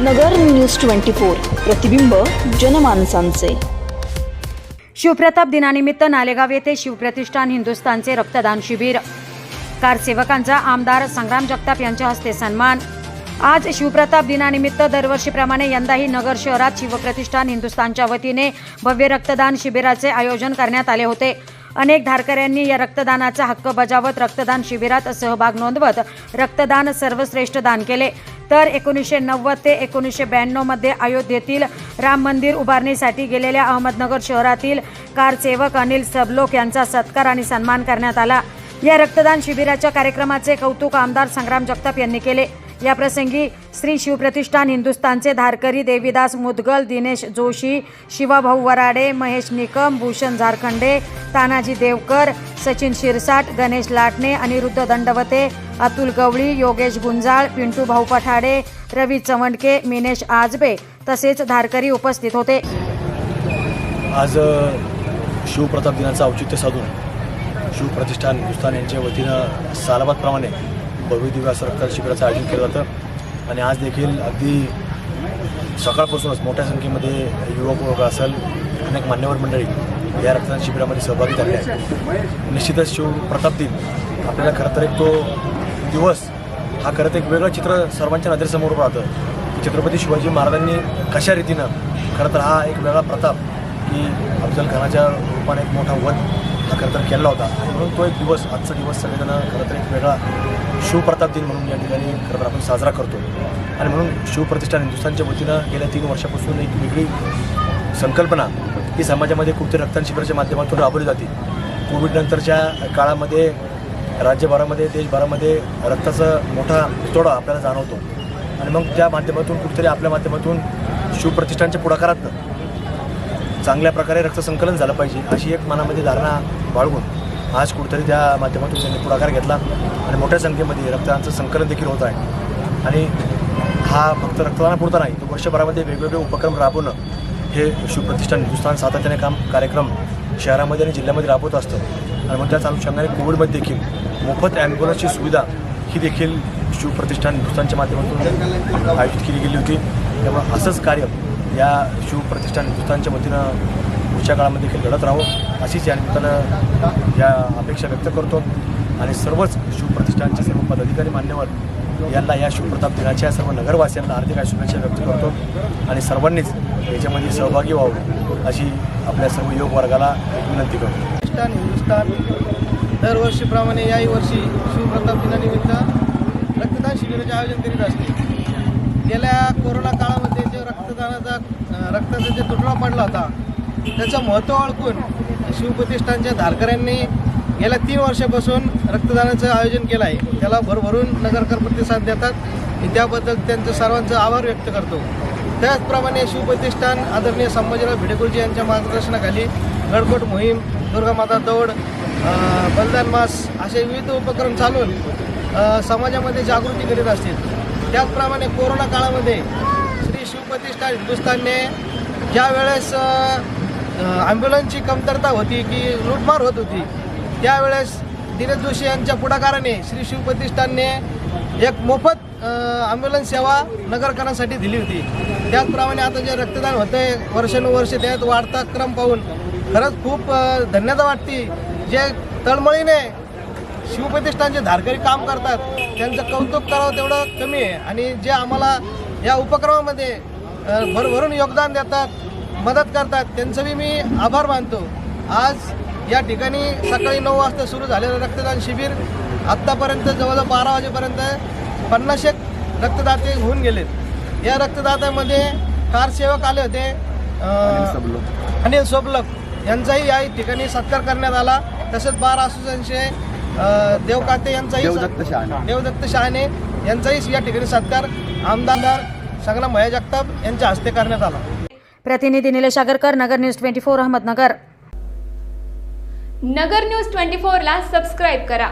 नगर news twenty four प्रतिबिंब जनमानसांचे. शिवप्रताप दिनानिमित्त नालेगाव येथे शिवप्रतिष्ठान हिंदुस्थानचे रक्तदान शिबिर. कारसेवकांचा आमदार संग्राम जगताप यांच्या हस्ते सन्मान. आज शिवप्रताप दिनानिमित्त दरवर्षीप्रमाणे यंदाही नगर शहरात शिवप्रतिष्ठान हिंदुस्थानच्या वतीने भव्य रक्तदान शिबिराचे आयोजन करण्यात आले होते. अनेक धारकऱ्यांनी या रक्तदानाचा हक्क बजावत रक्तदान शिबिरात सहभाग नोंदवत रक्तदान सर्वश्रेष्ठ दान केले. तर एकोणीसशे नव्वद ते एकोणीसशे ब्याण्णवमध्ये अयोध्येतील राम मंदिर उभारणीसाठी गेलेल्या अहमदनगर शहरातील कारसेवक अनिल सबलोक यांचा सत्कार आणि सन्मान करण्यात आला. या रक्तदान शिबिराच्या कार्यक्रमाचे कौतुक आमदार संग्राम जगताप यांनी केले. या प्रसंगी श्री शिवप्रतिष्ठान हिंदुस्थानचे धारकरी देवीदास मुदगल दिनेश जोशी शिवाभाऊ वराडे महेश निकम भूषण झारखंडे तानाजी देवकर सचिन शिरसाट गणेश लाटणे अनिरुद्ध दंडवते अतुल गवळी योगेश गुंजाळ पिंटू भाऊ पठाडे रवी चवंडके मिनेश आजबे तसेच धारकरी उपस्थित होते. आज शिवप्रताप दिनाचं औचित्य साधून शिवप्रतिष्ठान हिंदुस्थान यांच्या वतीनं सालाबादप्रमाणे भव्य दिव्या रक्तदान शिबिराचं आयोजन केलं जातं. आणि आज देखील अगदी सकाळपासूनच मोठ्या संख्येमध्ये युवक वर्ग असेल अनेक मान्यवर मंडळी या रक्तदान शिबिरामध्ये सहभागी झाले आहेत. निश्चितच शिवप्रताप दिन आपल्याला खरं तर एक तो दिवस हा खरं तर एक वेगळं चित्र सर्वांच्या नजरेसमोर राहतं. छत्रपती शिवाजी महाराजांनी कशा रीतीनं खरं तर हा एक वेगळा प्रताप की अफजल खानाच्या रूपाने एक मोठा वध खरं तर केला होता. आणि म्हणून तो एक दिवस आजचा दिवस सगळेजण खरं तर एक वेगळा शिवप्रताप दिन म्हणून या ठिकाणी खरं तर आपण साजरा करतो. आणि म्हणून शिवप्रतिष्ठान हिंदुस्थानच्या वतीनं गेल्या तीन वर्षापासून एक वेगळी संकल्पना ही समाजामध्ये कुठे रक्तदान शिबिराच्या माध्यमातून राबवली जाते. कोविडनंतरच्या काळामध्ये राज्यभरामध्ये देशभरामध्ये रक्ताचा मोठा तोडा आपल्याला जाणवतो. आणि मग त्या माध्यमातून कुठेतरी आपल्या माध्यमातून शिवप्रतिष्ठानच्या पुढाकारातनं चांगल्या प्रकारे रक्तसंकलन झालं पाहिजे अशी एक मनामध्ये धारणा बाळगून आज कुठेतरी त्या माध्यमातून त्यांनी पुढाकार घेतला आणि मोठ्या संख्येमध्ये रक्तदानाचं संकलन देखील होत आहे. आणि हा फक्त रक्तदानापुरता नाही तर वर्षभरामध्ये वेगवेगळे उपक्रम राबवणं हे शिवप्रतिष्ठान हिंदुस्थान सातत्याने काम कार्यक्रम शहरामध्ये आणि जिल्ह्यामध्ये राबवत असतं. आणि मग त्याच अनुषंगाने कोविडमध्ये देखील मोफत ॲम्ब्युलन्सची सुविधा ही देखील शिवप्रतिष्ठान हिंदुस्थानच्या माध्यमातून आयोजित केली गेली होती. त्यामुळे असंच कार्य या शिवप्रतिष्ठान हिंदुस्थानच्या वतीनं पुढच्या काळामध्ये देखील घडत राहावं अशीच या निमित्तानं या अपेक्षा व्यक्त करतो आणि सर्वच शिवप्रतिष्ठानचे सर्व पदाधिकारी मान्यवर यांना या शिवप्रताप दिनाच्या सर्व नगरवासियांना हार्दिक शुभेच्छा व्यक्त करतो आणि सर्वांनीच याच्यामध्ये सहभागी व्हावं अशी आपल्या सर्व योग वर्गाला विनंती करतो. हिंदुस्थान हिंदुस्थान दरवर्षीप्रमाणे याही वर्षी शिवप्रताप दिनानिमित्त रक्तदान शिबिराचे आयोजन करीत असते. गेल्या कोरोना काळामध्ये संस्थानाचा रक्ताचा जे तुटडा पडला होता त्याचं महत्त्व ओळखून शिवप्रतिष्ठानच्या धारकऱ्यांनी गेल्या तीन वर्षापासून रक्तदानाचं आयोजन केलं आहे. त्याला भरभरून नगरकर प्रतिसाद देतात. मी त्याबद्दल त्यांचं सर्वांचं आभार व्यक्त करतो. त्याचप्रमाणे शिवप्रतिष्ठान आदरणीय संभाजीराव भिडेकुरजी यांच्या मार्गदर्शनाखाली गडकोट मोहीम दुर्गामाता दौड अ, बलिदान मास असे विविध उपक्रम चालून समाजामध्ये जागृती करीत असतील. त्याचप्रमाणे कोरोना काळामध्ये शिवप्रतिष्ठा हिंदुस्थानने ज्या वेळेस ॲम्ब्युलन्सची कमतरता होती की लूटमार होत होती त्यावेळेस दिनेश जोशी यांच्या पुढाकाराने श्री शिवप्रतिष्ठानने एक मोफत ॲम्ब्युलन्स सेवा नगरकरांसाठी दिली होती. त्याचप्रमाणे आता जे रक्तदान होतं आहे वर्षानुवर्ष त्यात वाढता क्रम पाहून खरंच खूप धन्यता वाटते. जे तळमळीने शिवप्रतिष्ठानचे धारकरी काम करतात त्यांचं कौतुक करावं तेवढं कमी आहे. आणि जे आम्हाला या उपक्रमामध्ये भरभरून योगदान देतात मदत करतात त्यांचं बी मी आभार मानतो. आज या ठिकाणी सकाळी नऊ वाजता सुरू झालेलं रक्तदान शिबिर आत्तापर्यंत जवळजवळ बारा वाजेपर्यंत पन्नाशेक रक्तदाते होऊन गेलेत. या रक्तदात्यामध्ये कारसेवक आले होते अनिल सोबलक. यांचाही या ठिकाणी सत्कार करण्यात आला. तसेच बार असोसिएशनचे देवकाते यांचाही देवदत्त शहाणे. देवदत्त शहाणे यांचाही या ठिकाणी सत्कार. आमदार संग्राम भया जगताप यांच्या हस्ते करण्यात आला. प्रतिनिधी Nilesh Agarkar Nagar news twenty four Ahmednagar. Nagar news twenty फोरला सबस्क्राईब करा.